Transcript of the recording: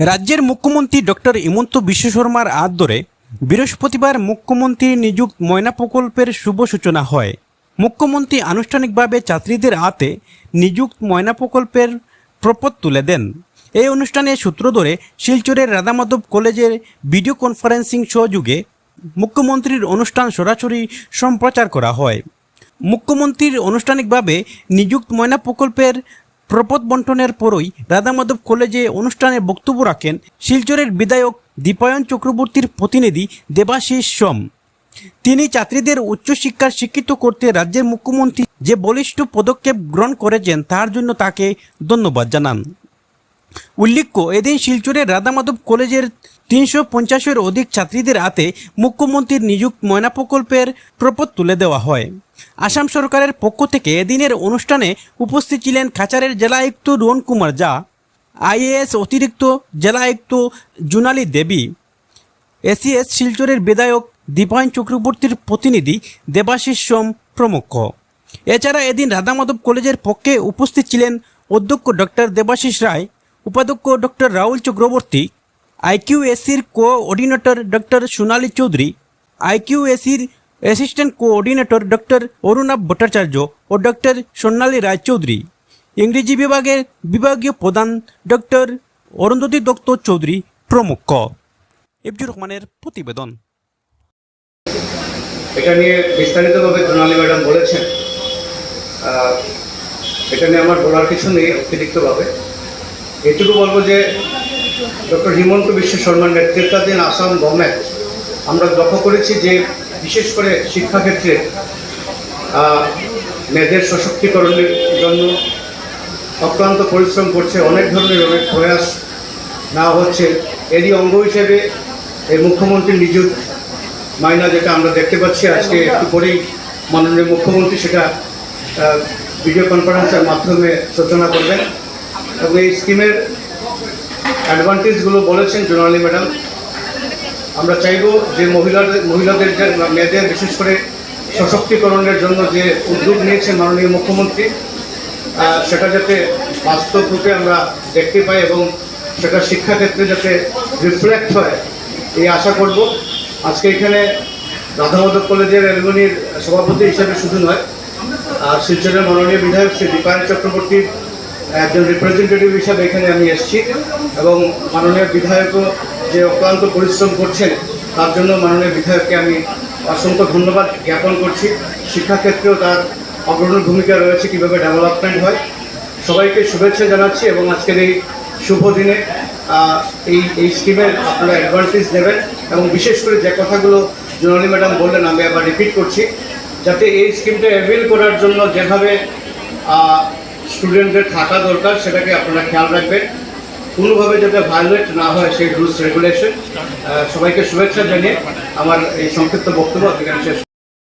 রাজ্যের মুখ্যমন্ত্রী ডক্টর হিমন্ত বিশ্ব শর্মার ধরে বৃহস্পতিবার মুখ্যমন্ত্রী নিযুক্ত ময়না প্রকল্পের শুভ সূচনা হয়। মুখ্যমন্ত্রী আনুষ্ঠানিকভাবে ছাত্রীদের হাতে নিযুক্ত ময়না প্রকল্পের প্রপদ তুলে দেন। এই অনুষ্ঠানে সূত্র ধরে শিলচরের রাধামাধব কলেজের ভিডিও কনফারেন্সিং সহযোগে মুখ্যমন্ত্রীর অনুষ্ঠান সরাসরি সম্প্রচার করা হয়। মুখ্যমন্ত্রীর আনুষ্ঠানিকভাবে নিযুক্ত ময়না প্রকল্পের প্রপদ বন্টনের পরই রাধামাধব কলেজে অনুষ্ঠানে বক্তব্য রাখেন শিলচরের বিধায়ক দীপায়ন চক্রবর্তীর প্রতিনিধি দেবাশিস সোম। তিনি ছাত্রীদের উচ্চশিক্ষার শিক্ষিত করতে রাজ্যের মুখ্যমন্ত্রী যে বলিষ্ঠ পদক্ষেপ গ্রহণ করেছেন তার জন্য তাকে ধন্যবাদ জানান। উল্লেখ্য, এদিন শিলচরের রাধামাধব কলেজের তিনশো পঞ্চাশের অধিক ছাত্রীদের হাতে মুখ্যমন্ত্রীর নিযুক্ত ময়না প্রকল্পের প্রপদ তুলে দেওয়া হয়। আসাম সরকারের পক্ষ থেকে এদিনের অনুষ্ঠানে উপস্থিত ছিলেন খাচারের জেলা আয়ুক্ত রোহন কুমার জা আইএএস অতিরিক্ত জেলা আয়ুক্ত জুনালি দেবী, এসিএস শিলচরের বিধায়ক দীপায়ন চক্রবর্তীর প্রতিনিধি দেবাশিস সোম প্রমুখ। এছাড়া এদিন রাধামাধব কলেজের পক্ষে উপস্থিত ছিলেন অধ্যক্ষ ডক্টর দেবাশিস রায় উপাধ্যক্ষ ডক্টর রাহুল চক্রবর্তী আইকিউএসির coordinator doctor Sonali Chowdhury আইকিউএসির assistant coordinator doctor Arunabha Bhattacharya ও ডক্টর সোনালী রায়চৌধুরী। ইংরেজি বিভাগের বিভাগীয় প্রধান ডক্টর অরুন্ধতী দত্ত চৌধুরী প্রমুখ। এফজুর রহমানের প্রতিবেদন। এটা নিয়ে বিস্তারিতভাবে জোনালি ম্যাডাম বলেছেন। এটা নিয়ে আমার বলার কিছু নেই অতিরিক্তভাবে। এটুকু বলব যে ডক্টর হিমন্ত বিশ্ব শর্মার নেতৃত্বাধীন আসাম গভর্নমেন্ট আমরা লক্ষ্য করেছি যে বিশেষ করে শিক্ষাক্ষেত্রে মেয়েদের সশক্তিকরণের জন্য অক্লান্ত পরিশ্রম করছে, অনেক ধরনের অনেক প্রয়াস নেওয়া হচ্ছে। এরই অঙ্গ হিসেবে এই মুখ্যমন্ত্রী নিযুক্ত মাইনা যেটা আমরা দেখতে পাচ্ছি, আজকে একটু পরেই মাননীয় মুখ্যমন্ত্রী সেটা ভিডিও কনফারেন্সের মাধ্যমে সূচনা করবেন। এবং এই স্কিমের অ্যাডভান্টেজগুলো বলেছেন জোনালি ম্যাডাম। আমরা চাইব যে মহিলাদের মহিলাদের যে মেয়েদের বিশেষ করে সশক্তিকরণের জন্য যে উদ্যোগ নিয়েছেন মাননীয় মুখ্যমন্ত্রী সেটা যাতে বাস্তব রূপে আমরা দেখতে পাই এবং সেটা শিক্ষাক্ষেত্রে যাতে রিফ্লেক্ট হয়, এই আশা করব। আজকে এখানে রাধামাধব কলেজের অ্যালুমিনির সভাপতি হিসেবে শুধু নয়, আর শিলচরের মাননীয় বিধায়ক শ্রী দীপায়ন চক্রবর্তীর একজন রিপ্রেজেন্টেটিভ হিসাবে এখানে আমি এসেছি এবং মাননীয় বিধায়কও যে অক্লান্ত পরিশ্রম করছেন, তার জন্য মাননীয় বিধায়ককে আমি অসংখ্য ধন্যবাদ জ্ঞাপন করছি। শিক্ষাক্ষেত্রেও তার অগ্রণী ভূমিকা রয়েছে কীভাবে ডেভেলপমেন্ট হয়। সবাইকে শুভেচ্ছা জানাচ্ছি এবং আজকের এই শুভ দিনে এই এই স্কিমের আপনারা অ্যাডভান্টেজ নেবেন এবং বিশেষ করে যে কথাগুলো জোনালি ম্যাডাম বললেন, আমি আবার রিপিট করছি। যাতে এই স্কিমটা অ্যাভেল করার জন্য যেভাবে স্টুডেন্টদের থাকা দরকার, সেটাকে আপনারা খেয়াল রাখবেন। কোনোভাবে যাতে ভায়োলেট না হয় সেই রুলস রেগুলেশন। সবাইকে শুভেচ্ছা জানিয়ে আমার এই সংক্ষিপ্ত বক্তব্য এখানে শেষ